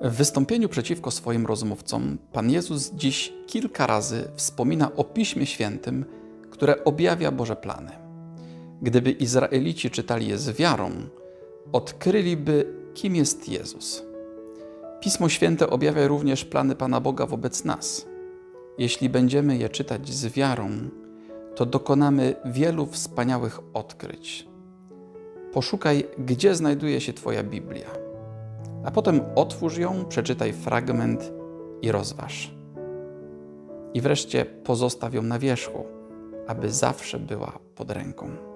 W wystąpieniu przeciwko swoim rozmówcom Pan Jezus dziś kilka razy wspomina o Piśmie Świętym, które objawia Boże plany. Gdyby Izraelici czytali je z wiarą, odkryliby, kim jest Jezus. Pismo Święte objawia również plany Pana Boga wobec nas. Jeśli będziemy je czytać z wiarą, to dokonamy wielu wspaniałych odkryć. Poszukaj, gdzie znajduje się Twoja Biblia, a potem otwórz ją, przeczytaj fragment i rozważ. I wreszcie pozostaw ją na wierzchu, aby zawsze była pod ręką.